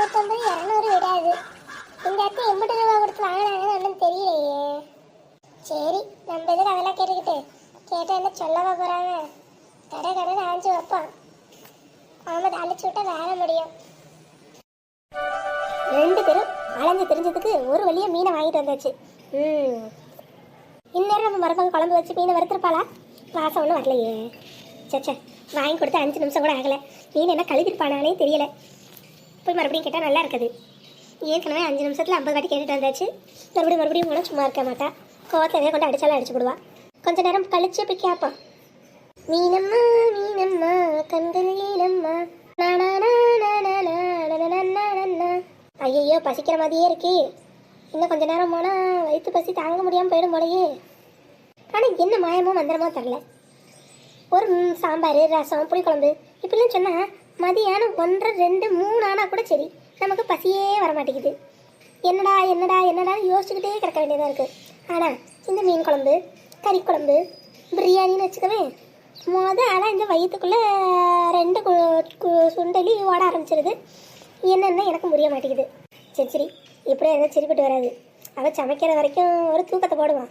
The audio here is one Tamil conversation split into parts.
நூற்றம்பது இரநூறு விடாது இந்த இடத்துல எண்பது ரூபா கொடுத்து வாங்கினாங்கன்னு ஒன்றும் தெரியலையே. சரி நம்ம எதுக்கு அதெல்லாம் கேட்டுக்கிட்டு? கேட்டால் என்ன சொல்லவா போகிறாங்க கடை கடை ஆஞ்சு வைப்பான். அவன் அழிச்சு விட்டா வேற முடியும். ரெண்டு பேரும் அலைஞ்சு தெரிஞ்சதுக்கு ஒரு வழியா மீனை வாங்கிட்டு வந்தாச்சு. ம். இந்நேரம் நம்ம மரபங்க குழம்பு வச்சு மீனை வறுத்துருப்பாளா? வாசம் ஒன்றும் வரலையே. சச்சா வாங்கி கொடுத்து அஞ்சு நிமிஷம் கூட ஆகலை. மீன் என்ன கழுவிருப்பானானே தெரியல. போய் மறுபடியும் கேட்டால் நல்லா இருக்குது. ஏற்கனவே அஞ்சு நிமிஷத்தில் ஐம்பது வாட்டி கேட்டுட்டு வந்தாச்சு. மறுபடியும் மறுபடியும் கூட சும்மா இருக்க மாட்டா. கோவத்தை கொண்டு அடிச்சாலும் அடிச்சு விடுவா கொஞ்ச நேரம் கழிச்சு போய் கேட்பான் மீனம்மா மீனம்மா கண்கள் ஏனம்மா. ஐயோ பசிக்கிற மாதிரியே இருக்கே. இன்னும் கொஞ்ச நேரம் போனால் வயிற்று பசி தாங்க முடியாமல் போயிடும் போலையே. ஆனால் என்ன மாயமோ மந்திரமோ தெரில ஒரு சாம்பார் ரசம் புளிக்குழம்பு இப்படிலாம் சொன்னால் மதியானம் ஒன்றரை ரெண்டு மூணு ஆனால் கூட சரி. நமக்கு பசியே வர மாட்டேங்குது என்னடா என்னடா என்னடா யோசிச்சுக்கிட்டே கிடக்க வேண்டியதாக இருக்குது ஆனால் இந்த மீன் குழம்பு கறி குழம்பு பிரியாணின்னு வச்சுக்கவே மொத ஆனால் இந்த வயிற்றுக்குள்ளே ரெண்டு கு- கு- சுண்டலி ஓட ஆரம்பிச்சிருது. என்னென்ன எனக்கு புரிய மாட்டேங்குது. சரி சரி இப்படியே எதாவது சரிப்பட்டு வராது. அவள் சமைக்கிற வரைக்கும் ஒரு தூக்கத்தை போடுவான்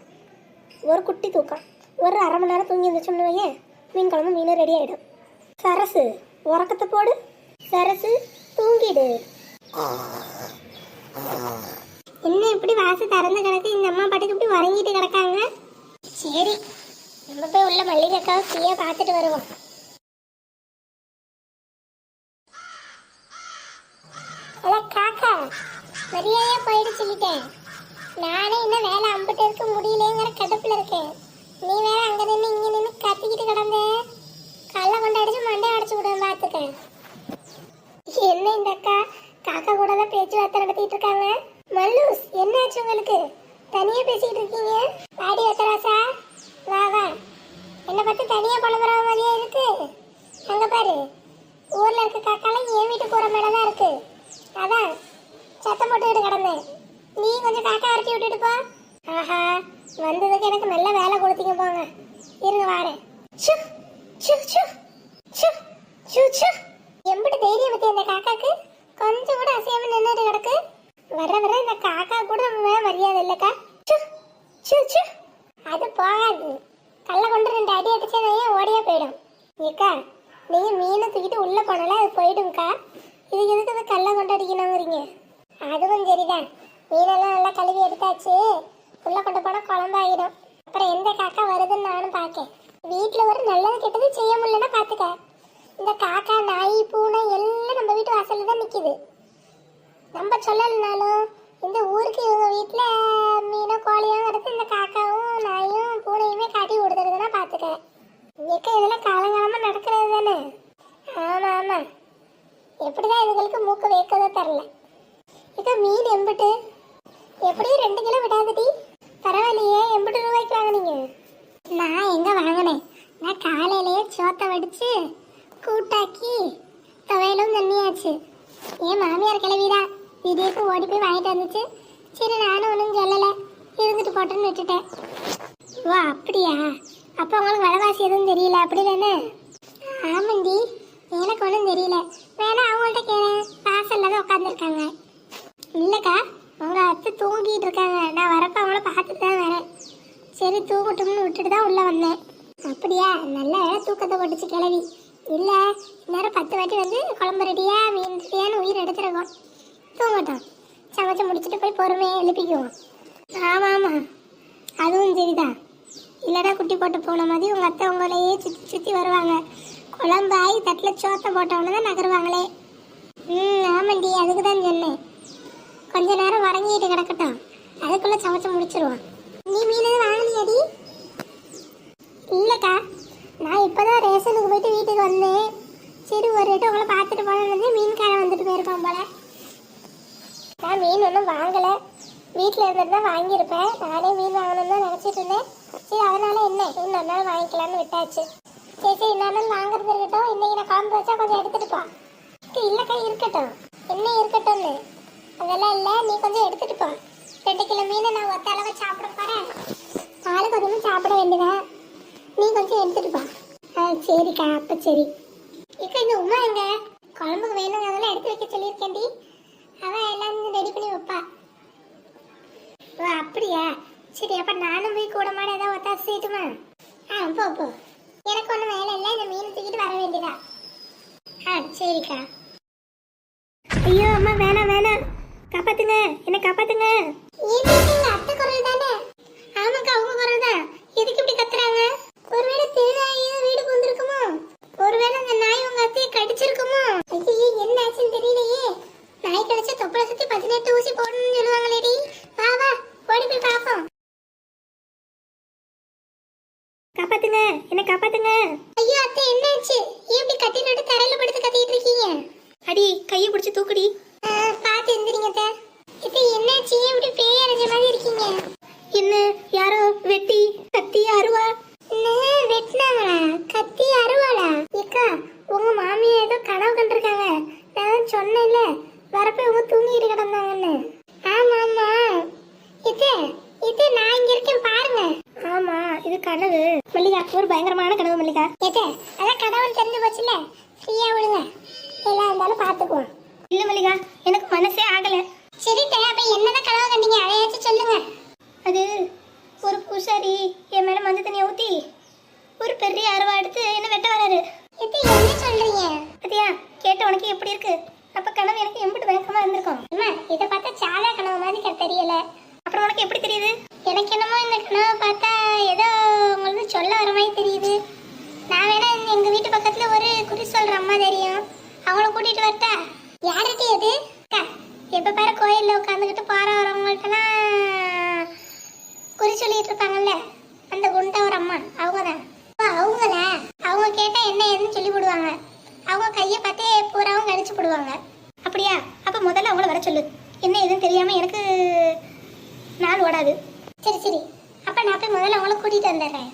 ஒரு குட்டி தூக்கம். ஒரு அரை மணி நேரம் தூங்கி இருந்துச்சோம்னு வையேன் மீன் குழம்பு மீன் ரெடி ஆகிடும் சரசு உறக்கத்தை போடு. சரசு தூங்கிடு. என்ன இப்படி வாசு திறந்து கிடக்கு? இந்த அம்மா பாட்டுக்கு இப்படி உறங்கிட்டு கிடக்காங்க? சரி நம்ம போய் உள்ள மல்லிகைக்காவை ஃப்ரீயா பார்த்துட்டு வருவோம். காக்கா மரியாதையா போயிட்டு சொல்லிட்டேன். நானே இன்னும் வேலை அம்பிட்டு இருக்க முடியலங்கிற கடுப்புல இருக்கேன். நீ வேற அங்க நின்று இங்க நின்று கத்திக்கிட்டு கிடந்தேன் கல்ல கொண்டு அடிச்சு மண்டை அடிச்சு விடுவேன் என்ன இந்த அக்கா? காக்கா கூட தான் பேச்சுவார்த்தை நடத்திட்டு இருக்காங்க. மல்லூஸ் என்னாச்சு உங்களுக்கு? தனியா பேசிட்டு இருக்கீங்க? பாடி வச்சராசா வா வா. என்ன பத்தி தனியா புலம்புற மாதிரியே இருக்கு? அங்க பாரு. ஊர்ல இருக்க காக்காலாம் என் வீட்டு போற மேல தான் இருக்கு. அதான். சத்தம் போட்டுக்கிட்டு கிடந்தேன் நீ கொஞ்சம் காக்கா அரைச்சி விட்டுட்டு போ. ஆஹா. வந்ததுக்கு எனக்கு நல்ல வேலை கொடுத்தீங்க போங்க. இருங்க வாரேன் ஷு ஷு ஷு ஷு ஷு ஷு எம்பிட்டு தைரியம் பத்தி அந்த காக்காக்கு கொஞ்சம் கூட அசையாம நின்றுட்டு கிடக்கு வர வர இந்த காக்கா கூட நம்ம மேல மரியாதை இல்லக்கா ஷு ஷு ஷு அது போகாது கல்ல கொண்டு ரெண்டு அடி அடிச்சா ஏன் ஓடியா போயிடும் ஏக்கா நீங்கள் மீனை தூக்கிட்டு உள்ளே போனால அது போயிடும்க்கா. இது எதுக்கு அதை கல்லை கொண்டு அடிக்கணுங்கிறீங்க? அதுவும் சரிதான். மீனெல்லாம் நல்லா கழுவி எடுத்தாச்சு. உள்ளே கொண்டு போனா குழம்பாயிடும். அப்புறம் எந்த காக்கா வருதுன்னு நானும் பார்க்கேன். வீட்டில் ஒரு நல்லது கெட்டது செய்ய முடியலன்னா பார்த்துக்க. இந்த காக்கா நாய் பூனை எல்லாம் நம்ம வீட்டு வாசலில் தான் நிக்குது. நம்ம சொல்லலைனாலும் இந்த ஊருக்கு இவங்க வீட்டில் மீனோ கோழியும் எடுத்து இந்த காக்காவும் நாயும் பூனையுமே காட்டி கொடுத்துருதுன்னா இங்க இதெல்லாம் காலங்காலமா நடக்கிறது தானே? ஆமா ஆமா. எப்படிதான் இதுகளுக்கு மூக்கு வைக்கதோ தெரில இது மீன் எம்பிட்டு. எப்படியும் ரெண்டு கிலோ விடாதடி. பரவாயில்லையே எம்பிட்டு ரூபாய்க்கு வாங்கினீங்க. நான் எங்க வாங்கினேன்? நான் காலையிலேயே சோத்தை வடிச்சு கூட்டாக்கி துவையலும் தண்ணியாச்சு. என் மாமியார் கிளவிடா திடீர்னு ஓடி போய் வாங்கிட்டு வந்துச்சு. சரி நானும் ஒன்றும் சொல்லலை. இருந்துட்டு போட்டேன்னு விட்டுட்டேன். ஓ அப்படியா? அப்போ உங்களுக்கு விலைவாசி எதுவும் தெரியல அப்படி தானே? ஆமாண்டி எனக்கு ஒன்றும் தெரியல. வேணா அவங்கள்ட்ட கேளேன் வாசல்ல தான் உட்காந்துருக்காங்க இல்லைக்கா உங்கள் அத்தை தூங்கிட்டு இருக்காங்க. நான் வரப்போ அவங்கள பார்த்துட்டு தான் வரேன். சரி தூங்கட்டும்னு விட்டுட்டு தான் உள்ளே வந்தேன். அப்படியா? நல்ல தூக்கத்தை போட்டுச்சு கிளவி இல்லை இந்நேரம் பத்து வாட்டி வந்து குழம்பு ரெடியா மீன் ரெடியான்னு உயிர் எடுத்துருக்கோம் தூங்கட்டும். சமைச்சு முடிச்சுட்டு போய் பொறுமையாக எழுப்பிக்குவோம். ஆமா ஆமாம் அதுவும் சரிதான். இல்லைன்னா குட்டி போட்டு போன மாதிரி உங்கள் அத்தை உங்களையே சுற்றி சுற்றி வருவாங்க. குழம்பாயி தட்டில் சோத்தை போட்டவொன்னே தான் நகருவாங்களே. ம் ஆமாண்டி அதுக்கு தான் சொன்னேன். கொஞ்ச நேரம் வணங்கிட்டு கிடக்கட்டும். அதுக்குள்ளே சமைச்சு முடிச்சிருவான் நீ மீன் எதுவும் வாங்கலையாடி? இல்லைக்கா நான் இப்போ தான் ரேஷனுக்கு போயிட்டு வீட்டுக்கு வந்தேன். சரி ஒரு ரேட்டு உங்களை பார்த்துட்டு போனது மீன்காரன் வந்துட்டு போயிருக்கோம் போல. நான் மீன் ஒன்றும் வாங்கலை. வீட்டில் இருந்துட்டு தான் வாங்கியிருப்பேன். நானே மீன் வாங்கணும்னு தான் நினச்சிட்டு இருந்தேன். சரி அதனால என்ன? இன்னொரு நாள் வாங்கிக்கலாம்னு விட்டாச்சு. சரி சரி இன்னொரு வாங்குறது இருக்கட்டும். இன்னைக்கு நான் குழம்பு வச்சா கொஞ்சம் எடுத்துட்டு போ. அக்கா, இருக்கட்டும். என்ன இருக்கட்டும்னு? அதெல்லாம் இல்லை நீ கொஞ்சம் எடுத்துட்டு போ. ரெண்டு கிலோ மீனை நான் ஒத்த அளவு சாப்பிட போகிறேன் ஆளு கொஞ்சமாக சாப்பிட வேண்டியதான் நீ கொஞ்சம் எடுத்துட்டு போ. ஆ சரிக்கா அப்போ சரி. இப்போ இந்த உமா எங்க? குழம்புக்கு வேணும் அதெல்லாம் எடுத்து வைக்க சொல்லியிருக்கேன்டி. அவ எல்லாம் ரெடி பண்ணி வைப்பா. ஓ அப்படியா? சரி அப்ப நானும் போய் கூட மாட ஏதாவது ஒத்தாசு செய்யட்டுமா? ஆ போ போ. எனக்கு ஒன்றும் வேலை இல்லை இந்த மீன் தூக்கிட்டு வர வேண்டியதா? ஆ சரிக்கா. ஐயோ அம்மா வேணாம் வேணாம். காப்பாத்துங்க என்ன காப்பாத்துங்க. அத்தை குரல் தானே ஆமாக்கா அவங்க குரல் தான் எதுக்கு இப்படி கத்துறாங்க ஒருவேளை திருநாய் வீடு வந்திருக்குமோ ஒருவேளை அந்த நாய் உங்க அத்தையை கடிச்சிருக்குமோ ஐயோ என்ன ஆச்சுன்னு தெரியலையே நாய் கடிச்சா தொப்பளை சுத்தி பதினெட்டு ஊசி போடணும்னு சொல்லுவாங்களேடி வா வா ஓடி போய் பாப்போம் காப்பாத்துங்க. என்ன காப்பாத்துங்க. ஐயோ அத்தை என்னாச்சு? ஏன் இப்படி கட்டி நட்டு தரையில படுத்து கத்திட்டு இருக்கீங்க? அடி கையை பிடிச்சு தூக்குடி. பாத்து எந்திரிங்க அத்தை. இப்போ என்னாச்சு? ஏன் இப்படி பேய் அரைஞ்ச மாதிரி இருக்கீங்க? என்ன யாரோ வெட்டி கத்தி அருவா? வெட்டினாங்களா கத்தி அருவாளா ஏக்கா உங்க மாமியா ஏதோ கனவு கண்டிருக்காங்க நான் சொன்னேன்ல வரப்ப இவங்க தூங்கிட்டு கிடந்தாங்கன்னு ஆமா ஆமா இது இது நான் இங்க இருக்கேன் பாருங்க ஆமா இது கனவு ஒரு பயங்கரமான கனவு மல்லிகா. இது அதான் கனவு தெரிஞ்சு போச்சுல ஃப்ரீயா விடுங்க. எல்லாம் இருந்தாலும் பாத்துக்குவோம் இல்ல மல்லிகா எனக்கு மனசே ஆகல. சரி தே அப்ப என்னதான் கனவு கண்டீங்க? அதையாச்சும் சொல்லுங்க. அது ஒரு பூசாரி என் மேல மஞ்சள் தண்ணியை ஊத்தி ஒரு பெரிய அருவா எடுத்து என்ன வெட்ட வராரு. இது என்ன சொல்றீங்க? பத்தியா கேட்ட உனக்கு எப்படி இருக்கு? அப்ப கனவு எனக்கு எம்பிட்டு பயங்கரமா இருந்திருக்கும். இத பார்த்தா சாலா கனவு மாதிரி தெரியல. அப்புறம் உனக்கு எப்படி தெரியுது? எனக்கு என்னமோ இந்த கனவை பார்த்தா ஏதோ உங்களுக்கு சொல்ல வர மாதிரி தெரியுது நான் வேணா எங்க வீட்டு பக்கத்துல ஒரு அம்மா தெரியும். அவங்கள கூட்டிட்டு வரட்டா. யார்கிட்ட அது எப்ப பாரு கோயில்ல உட்காந்துக்கிட்டு போற வரவங்கள்ட்டலாம் குறி சொல்லிட்டு இருப்பாங்கல்ல அந்த குண்டா ஒரு அம்மா அவங்க தான் அவங்க கேட்டா என்ன ஏதுன்னு சொல்லி போடுவாங்க. அவங்க கையை பார்த்தே பூராவும் கடிச்சு போடுவாங்க. அப்படியா? அப்ப முதல்ல அவங்கள வர சொல்லு. என்ன எதுன்னு தெரியாம எனக்கு நாள் ஓடாது. சரி சரி. அப்ப நான் போய் முதல்ல அவங்கள கூட்டிட்டு வந்துடுறேன்.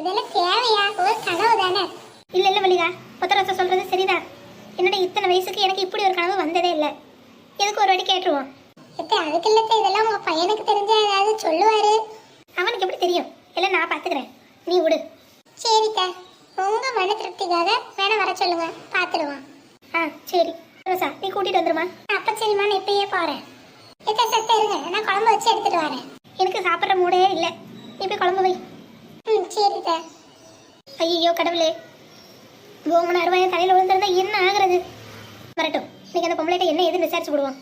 இதெல்லாம் தேவையா? ஒரு கனவு தானே இல்ல இல்ல மல்லிகா புத்தரச சொல்றது சரிதான். என்னோட இத்தனை வயசுக்கு எனக்கு இப்படி ஒரு கனவு வந்ததே இல்ல. எதுக்கு ஒரு வாட்டி கேட்டுருவோம்? அதுக்கு இல்ல இதெல்லாம் உங்க பையனுக்கு தெரிஞ்ச ஏதாவது சொல்லுவாரு? அவனுக்கு எப்படி தெரியும்? எல்லாம் நான் பாத்துக்கிறேன். நீ விடு. சரிக்கா. உங்க மன திருப்திக்காக வேணா வர சொல்லுங்க. பாத்துடுவான் ஆ சரி. ரோசா நீ கூட்டிட்டு வந்துருமா? அப்ப சரிம்மா நான் இப்பயே போறேன். எத்தனை சத்த இருங்க. நான் குழம்பு வச்சு எடுத்துட்டு வரேன். எனக்கு சாப்பிட்ற மூடே இல்லை. நீ போய் குழம்பு வை. ம் சரிக்கா. ஐயோ கடவுளே. கோமன அருவாயம் தலையில் விழுந்திருந்தா என்ன ஆகுறது? வரட்டும். நீங்கள் அந்த பொம்பளைகிட்ட என்ன எதுன்னு விசாரிச்சு விடுவோம்